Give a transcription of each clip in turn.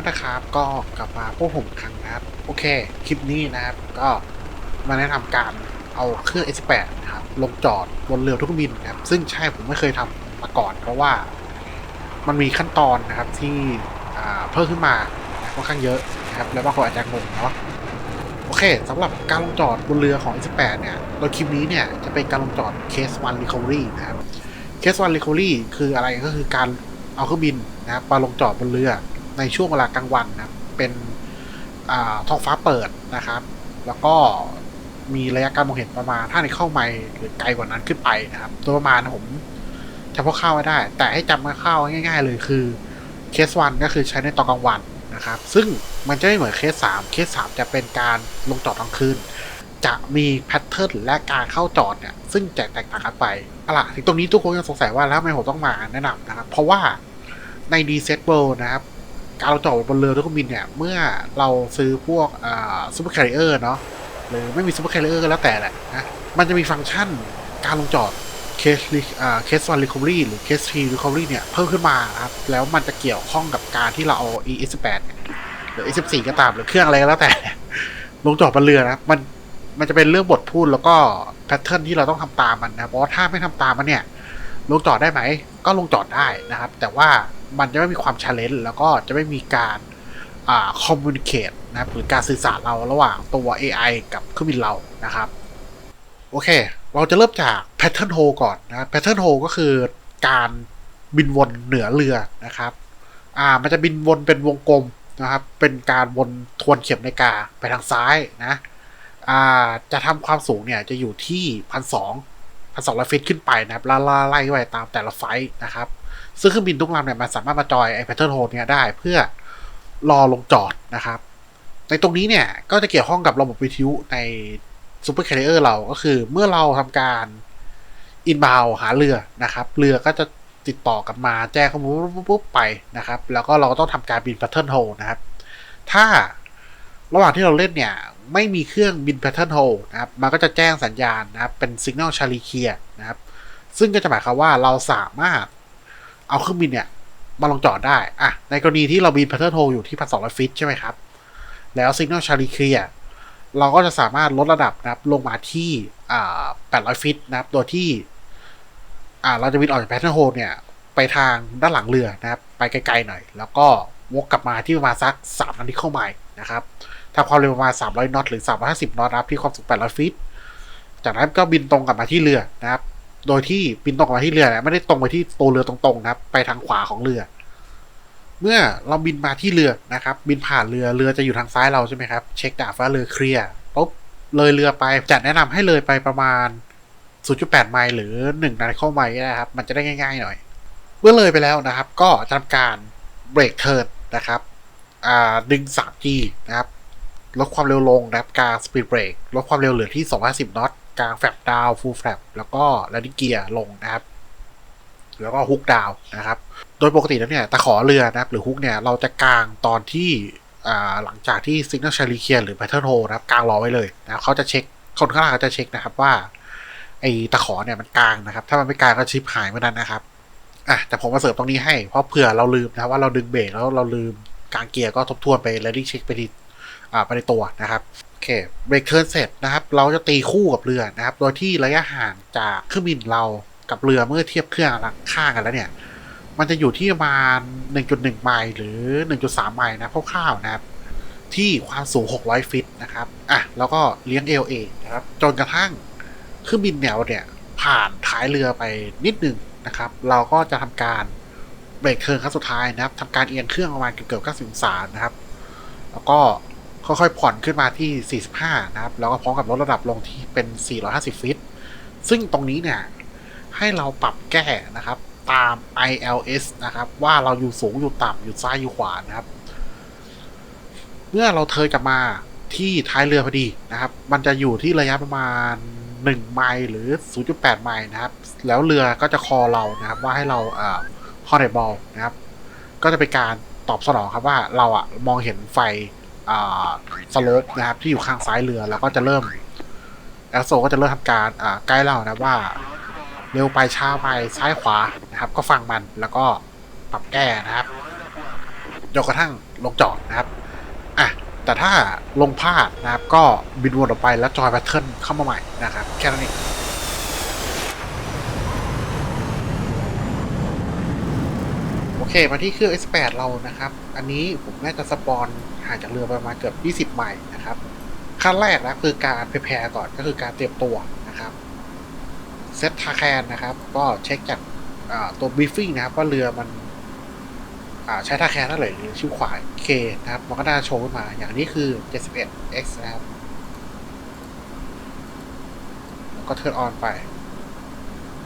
ดีทุกท่านะครับ ก็กลับมาพวกผมครั้งนะครับ โอเค คลิปนี้นะครับ ก็มาแนะนำการเอาเครื่อง S8 นะครับ ลงจอดบนเรือทุกบินนะครับ ซึ่งใช่ผมไม่เคยทำมาก่อน เพราะว่ามันมีขั้นตอนนะครับที่เพิ่มขึ้นมาค่อนข้างเยอะนะครับ แล้วบางคนอาจจะงงเนาะโอเคสำหรับการลงจอดบนเรือของ S8 เนี่ยโดยคลิปนี้เนี่ย จะเป็นการลงจอด Case 1 Recovery นะครับ Case 1 Recovery คืออะไรก็คือการเอาเครื่องบินนะครับมาลงจอดบนเรือ ในช่วงเวลากลางวันนะเป็นท้องฟ้าเปิดนะครับ แล้วก็มีระยะการมองเห็นประมาณถ้าในเข้าไมล์หรือไกลกว่านั้นขึ้นไปนะครับโดยประมาณผมเฉพาะเข้าไม่ได้ แต่ให้จำมาเข้าง่าย ๆ เลยคือเคสวันก็คือใช้ในตอนกลางวันนะครับ ซึ่งมันจะไม่เหมือนเคสสามเคสสามจะเป็นการลงจอดกลางคืน จะมีแพทเทิร์นและการเข้าจอดเนี่ยซึ่งแตกต่างกันไปอาล่ะถึงตรงนี้ทุกคนยังสงสัยว่าแล้วทำไมผมต้องมาแนะนำนะครับ เพราะว่าใน d s e t World นะครับ การลงจอดบนเรือทุกบินเนี่ย เมื่อเราซื้อพวกซูเปอร์แคริเออร์เนาะหรือไม่มีซูเปอร์แคริเออร์ก็แล้วแต่แหละนะมันจะมีฟังก์ชันการลงจอดเคสเคสวันรีคอเวอรี่หรือเคสทรีรีคอเวอรี่เนี่ย เพิ่มขึ้นมาครับ แล้วมันจะเกี่ยวข้องกับการที่เราเอา ES8 หรือ S14 ก็ตามหรือเครื่องอะไรก็แล้วแต่ ลงจอดบนเรือนะมันมันจะเป็นเรื่องบทพูดแล้วก็แพทเทิร์นที่เราต้องทำตามมันนะเพราะถ้าไม่ทำตามมันเนี่ย ลงจอดได้ไหม ก็ลงจอดได้นะครับ แต่ว่า มันจะไม่มีความชาเลนจ์แล้วก็จะไม่มีการคอมมูนิเคตนะหรือการสื่อสารเราระหว่างตัว AI กับเครื่องบินเรานะครับ โอเค เราจะเริ่มจาก Pattern Hole ก่อนนะ Pattern Hole ก็คือการบินวนเหนือเรือนะครับอ่ามันจะบินวนเป็นวงกลมนะครับ เป็นการวนทวนเข็มนกาไปทางซ้ายนะอ่าจะทำความสูงเนี่ยจะอยู่ที่พันสองพันสองร้อยฟิตขึ้นไปนะครับไล่ไล่ไล่ตามแต่ละไฟท์นะครับ ซึ่งเครื่องบินทุกลำเนี่ยมันสามารถมาจอยไอ้ pattern hole เนี่ยได้เพื่อรอลงจอดนะครับ ในตรงนี้เนี่ยก็จะเกี่ยวข้องกับระบบวิทยุใน super carrier เราก็คือ เมื่อเราทำการ inbound หาเรือนะครับ เรือก็จะติดต่อกลับมาแจ้งข้อมูลปุ๊บไปนะครับ แล้วก็เราก็ต้องทำการบิน pattern hole นะครับ ถ้าระหว่างที่เราเล่นเนี่ย ไม่มีเครื่องบิน pattern hole นะครับ มันก็จะแจ้งสัญญาณนะครับ เป็น signal Charlie clear นะครับ ซึ่งก็จะหมายความว่าเราสามารถ เอาเครื่องบินเนี่ยมาลงจอดได้อะในกรณีที่เราบิน pattern hole อยู่ที่พันสองร้อยฟิตใช่ไหมครับ แล้ว signal Charlie clear เราก็จะสามารถลดระดับนะครับลงมาที่อ่าแปดร้อยฟิตนะครับ โดยที่อ่าเราจะบินออกจาก pattern hole เนี่ย ไปทางด้านหลังเรือนะครับ ไปไกลๆหน่อย แล้วก็วกกลับมาที่ประมาณสักสามนาทีเข้าไมล์นะครับทำความเร็วประมาณ300น็อตหรือ350น็อตนะครับที่ความสูง800ฟิต จากนั้นก็บินตรงกลับมาที่เรือนะครับ โดยที่บินตรงมาที่เรือนี่ยไม่ได้ตรงไปที่ตัวเรือตรงๆนะครับ ไปทางขวาของเรือ เมื่อเราบินมาที่เรือนะครับ บินผ่านเรือเรือจะอยู่ทางซ้ายเราใช่ไหมครับ เช็คดาบว่าเรือเคลียร์ปุ๊บเลยเรือไปจัดแนะนำให้เลยไปประมาณ 0.8 ไมล์หรือ1นาฬิกาไมล์นะครับ มันจะได้ง่าย ๆ หน่อย เมื่อเลยไปแล้วนะครับ ก็จะทำการเบรกเทิร์นนะครับอ่าดึง 3G นะครับ ลดความเร็วลงนะครับ กางสปีดเบรกลดความเร็วเหลือที่ 250 น็อต กลางแฟลปดาวฟูลแฟลปแล้วก็แลนดิเกียลงนะครับ แล้วก็ฮุกดาวนะครับ โดยปกติแล้วเนี่ยตะขอเรือนะครับ หรือฮุกเนี่ยเราจะกางตอนที่หลังจากที่ Signal c h a r l i e Clear หรือ Pattern Hole นะครับกางรอไว้เลยนะเขาจะเช็คคนข้างล่างเขาจะเช็คนะครับว่าไอ้ตะขอเนี่ยมันกางนะครับ ถ้ามันไม่กางก็ชิปหายเหมือนั้นนะครับอะแต่ผมมาเสริมตรงนี้ให้เพราะเผื่อเราลืมนะว่าเราดึงเบรกแล้วเราลืมกางเกียร์ก็ทบทวนไป landing check ไปทีอ่าไปในตัวนะครับ เคเบรกเทิร์นเสร็จนะครับ เราจะตีคู่กับเรือนะครับ โดยที่ระยะห่างจากเครื่องบินเรากับเรือเมื่อเทียบเครื่องข้างกันแล้วเนี่ย มันจะอยู่ที่ประมาณ 1.1 ไมล์หรือ 1.3 ไมล์นะคร่าวๆนะครับ ที่ความสูง 600 ฟิตนะครับ อะ แล้วก็เลี้ยง LA นะครับ จนกระทั่งเครื่องบินแนวเนี่ย ผ่านท้ายเรือไปนิดหนึ่งนะครับ เราก็จะทำการเบรกเทิร์นครั้งสุดท้ายนะครับทำการเอียงเครื่องประมาณเกือบๆ90องศานะครับ แล้วก็ ค่อยๆผ่อนขึ้นมาที่ 45 นะครับ แล้วก็พร้อมกับลดระดับลงที่เป็น 450 ฟิต ซึ่งตรงนี้เนี่ย ให้เราปรับแก้นะครับ ตาม ILS นะครับ ว่าเราอยู่สูงอยู่ต่ำอยู่ซ้ายอยู่ขวานะครับ เมื่อเราเทิร์กลับมาที่ท้ายเรือพอดีนะครับ มันจะอยู่ที่ระยะประมาณ 1 ไมล์หรือ 0.8 ไมล์นะครับ แล้วเรือก็จะคอเรานะครับ ว่าให้เราเอ่อฮอร์เนบอลนะครับ ก็จะเป็นการตอบสนองครับว่าเราอะมองเห็นไฟ สโลปนะครับที่อยู่ข้างซ้ายเรือแล้วก็จะเริ่มแอสโซก็จะเริ่มทำการใกล้เรานะว่า เร็วไปช้าไปซ้ายขวานะครับ ก็ฟังมันแล้วก็ปรับแก้นะครับจนกระทั่งลงจอดนะครับอะแต่ถ้าลงพลาดนะครับ ก็บินวนออกไปแล้วจอยแพทเทิร์นเข้ามาใหม่นะครับ แค่นั้นเองโอเคมาที่เครื่อง S8 เรานะครับ อันนี้ผมน่าจะสปอน ห่างจากเรือประมาณเกือบ 20 ไมล์นะครับ ขั้นแรกนะคือการเพลก่อนก็คือการเตรียมตัวนะครับเซตทาแคนนะครับ ก็เช็คจากตัวบีฟิ้งนะครับว่าเรือมันใช้ทาแคนเท่าไหร่หรือชิวขวาเคนะครับ มันก็น่าโชว์ขึ้นมา อย่างนี้คือ 71x นะครับ แล้วก็เทิร์นออนไป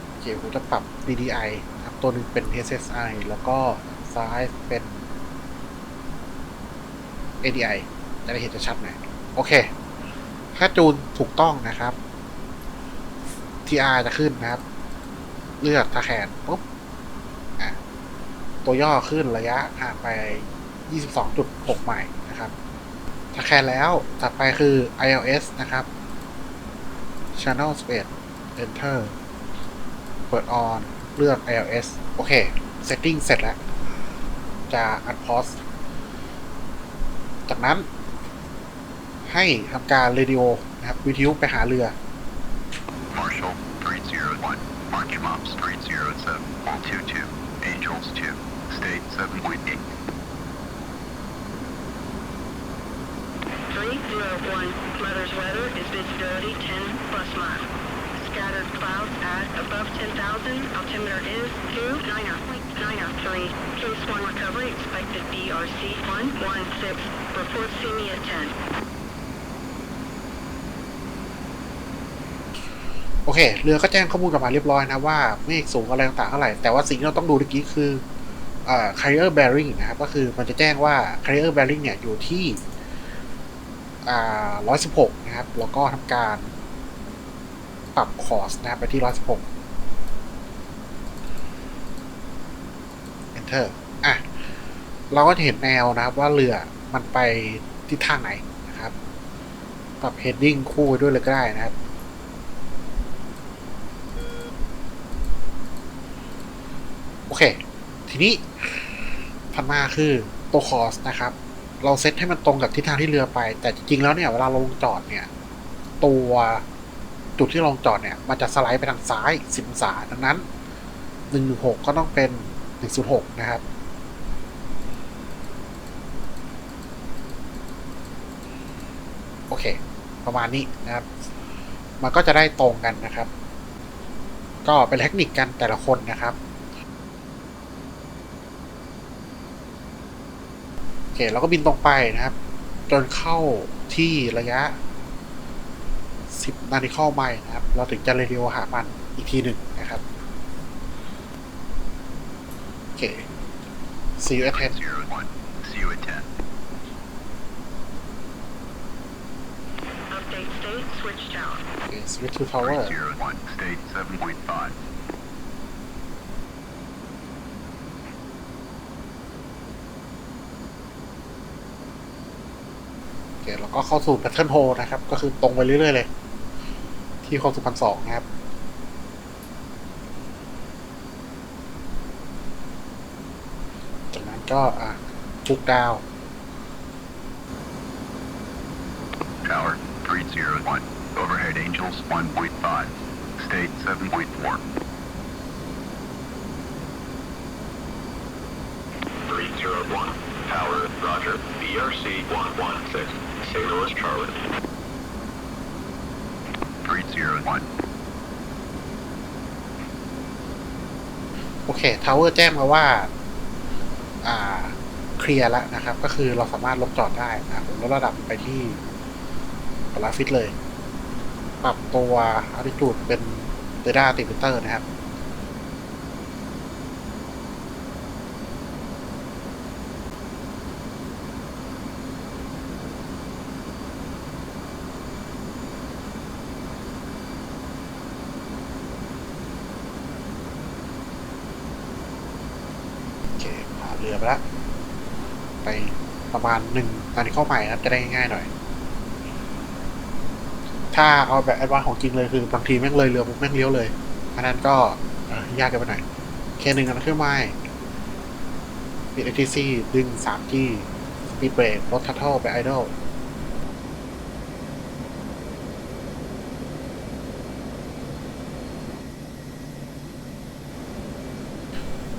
โอเคผมจะปรับ DDI นะครับ ตัวหนึ่งเป็น SSI แล้วก็ซ้ายเป็น ADI จะได้เห็นจะชัดหน่อยโอเค ถ้าจูนถูกต้องนะครับ TR จะขึ้นนะครับ เลือกทาแคนปุ๊บอะตัวย่อขึ้นระยะห่างไป 22.6 ไมล์นะครับทาแคนแล้วถัดไปคือ ILS นะครับ Channel Space Enter เปิด on เลือก ILS โอเค Setting เสร็จแล้ว จะ unpause จากนั้น ให้ทำการเรดิโอนะครับวิทยุไปหาเรือ Marshall 301, March Mops 307, 22, Angels 2, State 7.8. 301, Mother's weather is visibility 10 plus mile. Scattered clouds at above 10,000, altimeter is 2993. Case 1 recovery expected BRC 116. Report see me at 10. โอเค เรือก็แจ้งข้อมูลกลับมาเรียบร้อยนะว่าเมฆสูงอะไรต่างๆเท่าไหร่ แต่ว่าสิ่งที่เราต้องดูเมื่อกี้คืออ่อ carrier bearing นะครับ ก็คือมันจะแจ้งว่า carrier bearing เนี่ยอยู่ที่อ่า116 นะครับ แล้วก็ทำการ ปรับคอสนะครับ ไปที่116 enter อะ เราก็จะเห็นแนวนะครับว่าเรือมันไปทิศทางไหนนะครับ ปรับ heading คู่ไปด้วยเลยก็ได้นะครับ โอเค ทีนี้ถัดมาคือตัวคอสนะครับ เราเซตให้มันตรงกับทิศทางที่เรือไป แต่จริงๆแล้วเนี่ย เวลาลงจอดเนี่ย ตัว จุดที่ลงจอดเนี่ย มันจะสไลด์ไปทางซ้าย 10องศาดังนั้น 116 ก็ต้องเป็น 106 นะครับ โอเค ประมาณนี้นะครับ มันก็จะได้ตรงกันนะครับ ก็เป็นเทคนิคกันแต่ละคนนะครับโอเคเราก็บินตรงไปนะครับ จนเข้าที่ระยะ 10นาฬิกาไมล์นะครับ เราถึงจะเรดิโอหามันอีกทีหนึ่งนะครับ โอเค see you at 10 see you at 10. Update state, switch tower. โอเค switch to tower 301, State 7.5. โอเคแล้วก็เข้าสู่ pattern hole นะครับ ก็คือตรงไปเรื่อย ๆ เลย ที่เข้าสู่พันสองนะครับ จากนั้นก็อะพุกดาว Tower 301, Overhead Angels 1.5, State 7.4. 301. Tower, Roger. BRC 116. St. Louis, Charlotte. โอเคทาวเวอร์แจ้งมาว่า อ่า เคลียร์แล้วนะครับ ก็คือเราสามารถลงจอดได้นะผมลดระดับไปที่ปราฟิตเลย ปรับตัวอาริจูดเป็นเดด้าติมิเตอร์นะครับ โอเคผ่านเรือไปแล้วไปประมาณหนึ่งตอนาฬิกาใหม่นะครับ จะได้ง่ายๆหน่อย ถ้าเอาแบบแอดวานของจริงเลยคือบางทีแม่งเลยเรือปุ๊บแม่งเลี้ยวเลยอันนั้นก็ยากกันไปหน่อยเคหนึ่งกันเครื่องไม้ปิด ATC ดึง 3G ปีดเบรกรถทัตเทิลไปไอดอล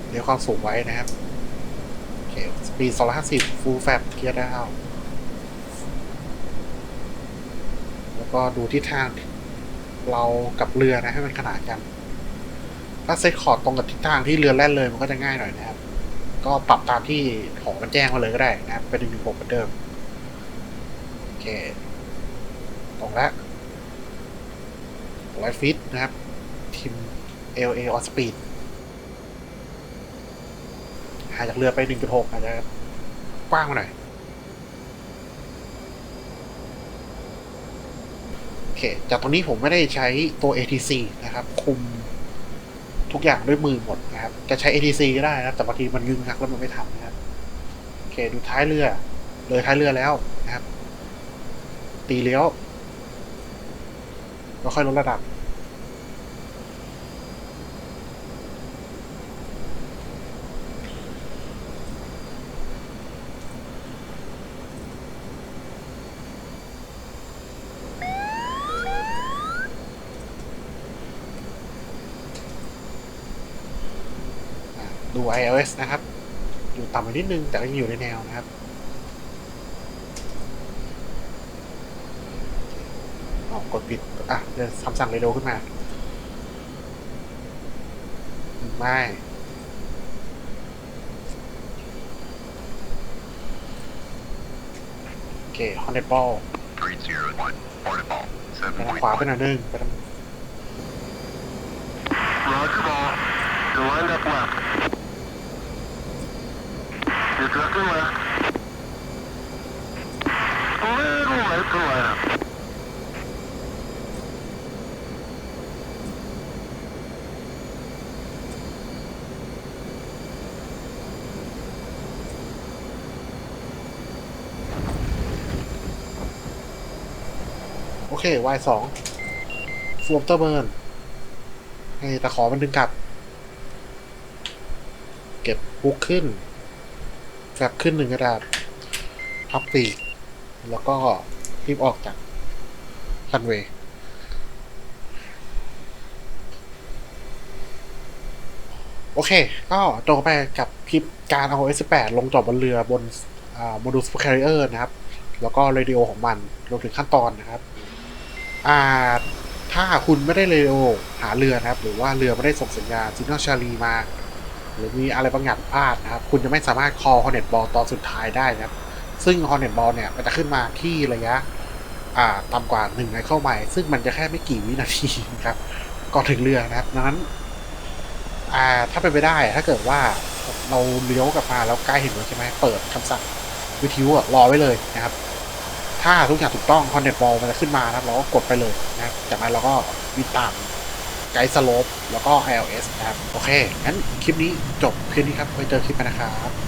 เดี๋ยวความสูงไว้นะครับ ปีด250 ฟูลแฟบเกียร์ดาวแล้วก็ดูทิศทางเรากับเรือนะให้มันขนานกัน ถ้าเซตคอร์ดตรงกับทิศทางที่เรือแล่นเลยมันก็จะง่ายหน่อยนะครับ ก็ปรับตามที่ของมันแจ้งมาเลยก็ได้นะครับเป็นหนึ่งหกเหมือนเดิม โอเค ตรงแล้วร้อยฟิตนะครับ ทีม LA on speed หาจากเรือไป 1.6 อาจจะกว้างมาหน่อย โอเค จากตรงนี้ผมไม่ได้ใช้ตัว ATC นะครับ คุมทุกอย่างด้วยมือหมดนะครับ จะใช้ ATC ก็ได้นะครับแต่บางทีมันยึงหักแล้วมันไม่ทำนะครับ โอเค ดูท้ายเรือ เลยท้ายเรือแล้วนะครับ ตีเลี้ยวแล้วค่อยลดระดับ อะ ดู iOS นะครับ อยู่ต่ำไปนิดนึง แต่ก็ยังอยู่ในแนวนะครับ ออกกดปิด อะเดี๋ยวคำสั่งเรโดขึ้นมา ไม่โอเคฮอนเดบอลไปทางขวาไปหน่อยนึงไปทาง Roger ball. You're lined up left. โอเควายสองสวมเตอร์เบิร์นให้ตะขอมันดึงกลับ เก็บฮุกขึ้น แฟบขึ้นหนึ่งกระดาษพับปีกแล้วก็รีบออกจากคันเวย์โอเค ก็ตรงไปกับคลิปการเอา S8 ลงจอดบนเรือบนโมดูลสป c คริเออร์นะครับ แล้วก็เรดิโอของมันรวมถึงขั้นตอนนะครับ อ่า ถ้าคุณไม่ได้เรดิโอหาเรือนะครับ หรือว่าเรือไม่ได้ส่งสัญญาณ signal ชาลีมา หรือมีอะไรบางอย่างพลาดนะครับ คุณจะไม่สามารถ call Hornet Ball ตอนสุดท้ายได้นะครับ ซึ่ง Hornet Ball เนี่ย มันจะขึ้นมาที่ระยะอ่าต่ำกว่า1ไมเคิลไมล์ซึ่งมันจะแค่ไม่กี่วินาทีครับก่อนถึงเรือนะครับดังนั้นอ่าถ้าเป็นไปได้ถ้าเกิดว่าเราเลี้ยวกลับมาแล้วใกล้เห็นรถใช่ไหมเปิดคำสั่งวิทยุรอไว้เลยนะครับ ถ้าทุกอย่างถูกต้อง Hornet Ball มันจะขึ้นมานะครับ เราก็กดไปเลยนะครับจากนั้นเราก็วิ่งตาม ไกด์สโลปแล้วก็ ILS นะครับ โอเค งั้นคลิปนี้จบเพียงนี้ครับ ไว้เจอคลิปกันนะครับ